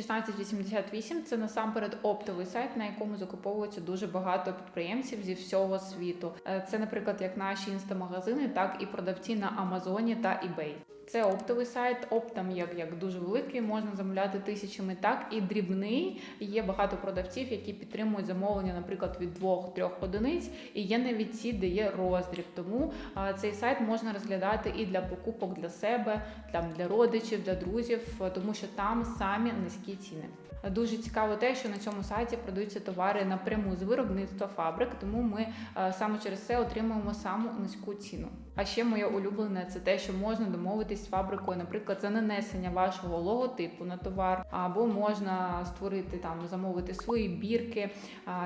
1688 це насамперед оптовий сайт, на якому закуповується дуже багато підприємців зі всього світу. Е, Це, наприклад, як наші інстамагазини, так і продавці на Амазоні та eBay. Це оптовий сайт, оптом як, як дуже великий, можна замовляти тисячами, так і дрібний. Є багато продавців, які підтримують замовлення, наприклад, від двох-трьох одиниць, і є навіть ті, де є роздріб. Тому а, цей сайт можна розглядати і для покупок для себе, там для родичів, для друзів, тому що там самі низькі ціни. Дуже цікаво те, що на цьому сайті продаються товари напряму з виробництва фабрик, тому ми е, саме через це отримуємо саму низьку ціну. А ще моє улюблене це те, що можна домовитись з фабрикою, наприклад, за нанесення вашого логотипу на товар, або можна створити там, замовити свої бірки,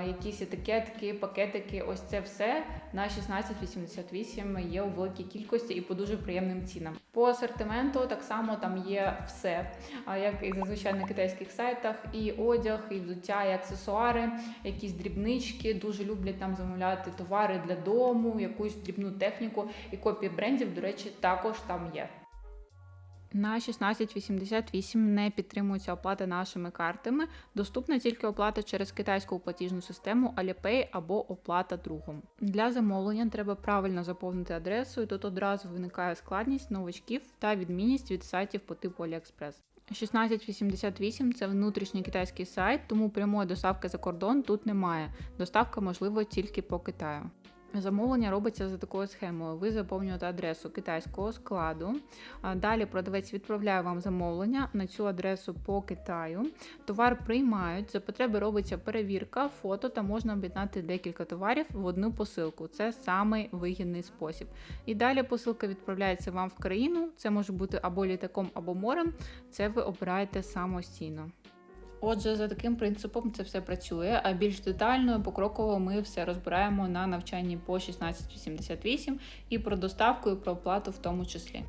якісь етикетки, пакетики. Ось це все на 1688 є у великій кількості і по дуже приємним цінам. По асортименту так само там є все, як і зазвичай на китайських сайтах, і одяг, і взуття, і аксесуари, якісь дрібнички. Дуже люблять там замовляти товари для дому, якусь дрібну техніку. І копії брендів, до речі, також там є. На 1688 не підтримується оплата нашими картами. Доступна тільки оплата через китайську платіжну систему Alipay або оплата другом. Для замовлення треба правильно заповнити адресу, і тут одразу виникає складність новачків та відмінність від сайтів по типу AliExpress. 1688 це внутрішній китайський сайт, тому прямої доставки за кордон тут немає. Доставка можлива тільки по Китаю. Замовлення робиться за такою схемою. Ви заповнюєте адресу китайського складу. Далі продавець відправляє вам замовлення на цю адресу по Китаю. Товар приймають. За потреби робиться перевірка, фото та можна об'єднати декілька товарів в одну посилку. Це самий вигідний спосіб. І далі посилка відправляється вам в країну. Це може бути або літаком, або морем. Це ви обираєте самостійно. Отже, за таким принципом це все працює. А більш детально, і покроково ми все розбираємо на навчанні по 1688 і про доставку, і про оплату в тому числі.